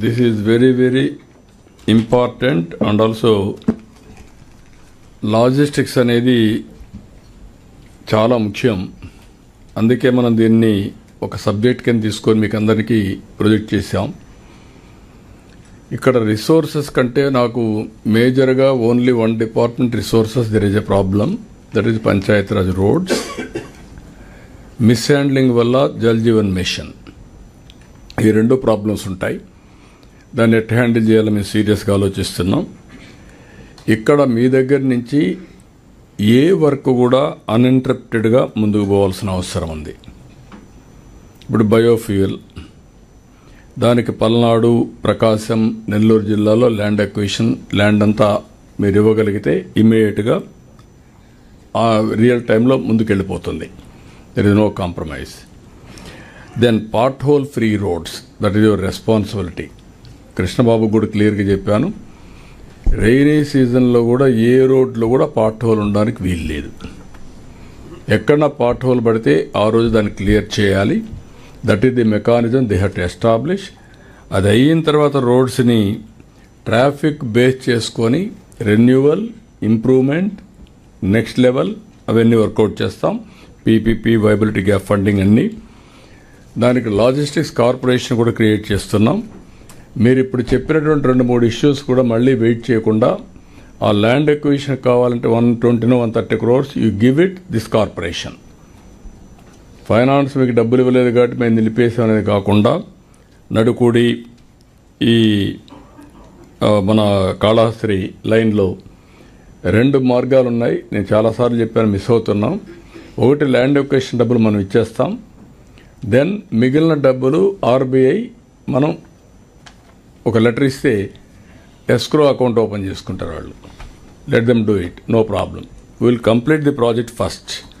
This is very very important and also logistics అనేది చాలా ముఖ్యం. అందుకే మనం దీన్ని ఒక సబ్జెక్ట్ కింద తీసుకొని మీకు అందరికీ ప్రొజెక్ట్ చేశాం. ఇక్కడ రిసోర్సెస్ కంటే నాకు మేజర్గా only one department resources there is a problem that is Panchayat Raj roads mishandling వల్ల జల్ జీవన్ మిషన్. ఈ రెండు ప్రాబ్లమ్స్ ఉంటాయి. దాన్ని ఎట్ హ్యాండిల్ చేయాలని మేము సీరియస్గా ఆలోచిస్తున్నాం. ఇక్కడ మీ దగ్గర నుంచి ఏ వర్క్ కూడా అన్ఇంటరప్టెడ్గా ముందుకు పోవాల్సిన అవసరం ఉంది. ఇప్పుడు బయోఫ్యూయల్. దానికి పల్నాడు ప్రకాశం నెల్లూరు జిల్లాలో ల్యాండ్ అక్విజిషన్ ల్యాండ్ అంతా మీరు ఇవ్వగలిగితే ఇమీడియట్గా ఆ రియల్ టైంలో ముందుకెళ్ళిపోతుంది. There is no compromise then pothole free roads that is your responsibility Krishnababu కూడా క్లియర్గా చెప్పాను. రైనీ సీజన్లో కూడా ఏ రోడ్లో కూడా పార్ట్ హోల్ ఉండడానికి వీలు లేదు. ఎక్కడ పార్ట్ హోల్ పడితే ఆ రోజు దాన్ని క్లియర్ చేయాలి. That is the mechanism they have establish. అది అయిన తర్వాత రోడ్స్ని ట్రాఫిక్ బేస్ చేసుకొని రెన్యువల్ ఇంప్రూవ్మెంట్ నెక్స్ట్ లెవెల్ అవన్నీ వర్కౌట్ చేస్తాం. పీపీపీ వైబిలిటీ గ్యాప్ ఫండింగ్ అన్నీ. దానికి లాజిస్టిక్స్ కార్పొరేషన్ కూడా క్రియేట్ చేస్తున్నాం. మీరు ఇప్పుడు చెప్పినటువంటి రెండు మూడు ఇష్యూస్ కూడా మళ్ళీ వెయిట్ చేయకుండా ఆ ల్యాండ్ ఎక్విజిషన్ కావాలంటే one ట్వంటీనో one thirty crores you give it this corporation finance మీకు డబ్బులు ఇవ్వలేదు కాబట్టి మేము నిలిపేసాం అనేది కాకుండా నడుకూడి ఈ మన కాళహస్త్రి లైన్లో రెండు మార్గాలు ఉన్నాయి. నేను చాలాసార్లు చెప్పాను మిస్ అవుతున్నాం. ఒకటి ల్యాండ్ ఎక్వేషన్ డబ్బులు మనం ఇచ్చేస్తాం. దెన్ మిగిలిన డబ్బులు ఆర్బీఐ మనం ఒక లెటర్ ఇస్తే ఎస్క్రో అకౌంట్ ఓపెన్ చేసుకుంటారు వాళ్ళు. Let them do it no problem will complete the project first